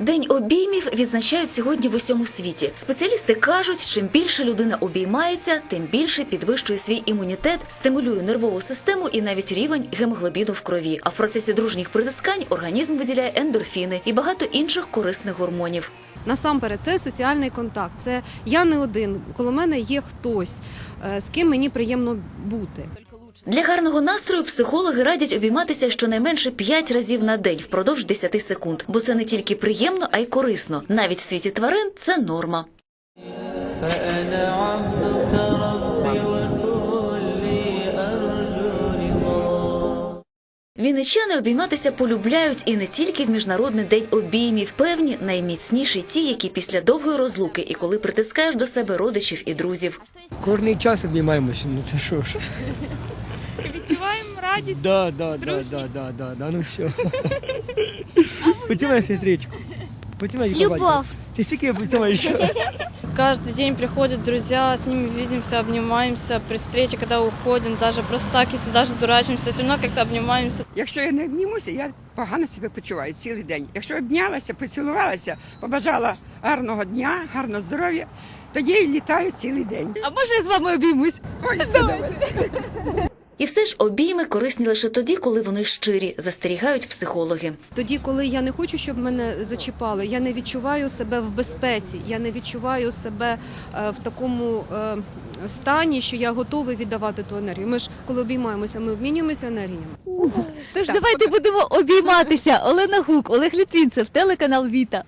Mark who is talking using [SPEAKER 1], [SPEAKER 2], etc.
[SPEAKER 1] День обіймів відзначають сьогодні в усьому світі. Спеціалісти кажуть, чим більше людина обіймається, тим більше підвищує свій імунітет, стимулює нервову систему і навіть рівень гемоглобіну в крові. А в процесі дружніх притискань організм виділяє ендорфіни і багато інших корисних гормонів.
[SPEAKER 2] Насамперед, це соціальний контакт. Це я не один. Коло мене є хтось, е, з ким мені приємно бути.
[SPEAKER 1] Для гарного настрою психологи радять обійматися щонайменше 5 разів на день впродовж 10 секунд, бо це не тільки приємно, а й корисно. Навіть в світі тварин це норма. Вінничани обійматися полюбляють і не тільки в міжнародний день обіймів. Певні найміцніші ті, які після довгої розлуки і коли притискаєш до себе родичів і друзів.
[SPEAKER 3] Кожний час обіймаємося. Ну це що ж.
[SPEAKER 4] Відчуваємо радість.
[SPEAKER 3] Да, да, да, да, да, да, да, ну все. Потімай сестричку. Потімай
[SPEAKER 5] Любов.
[SPEAKER 3] Ти скільки потімаєш?
[SPEAKER 4] Каждый день приходят друзья, с ними видимся, обнимаемся. При встрече, когда уходим, даже просто так, если даже дурачимся, все равно как-то обнимаемся.
[SPEAKER 6] Якщо я не обнімуся, я погано себе почуваю цілий день. Якщо обнялася, поцілувалася, побажала гарного дня, гарного здоров'я, тоді я літаю цілий день.
[SPEAKER 4] А можно я с вами обіймусь?
[SPEAKER 6] Ой, все, давай.
[SPEAKER 1] І все ж обійми корисні лише тоді, коли вони щирі, застерігають психологи.
[SPEAKER 2] Тоді, коли я не хочу, щоб мене зачіпали, я не відчуваю себе в безпеці, я не відчуваю себе е, в такому е, стані, що я готовий віддавати ту енергію. Ми ж коли обіймаємося, ми обмінюємося енергіями.
[SPEAKER 7] Тож давайте будемо обійматися. Олена Гук, Олег Літвінцев, телеканал Віта.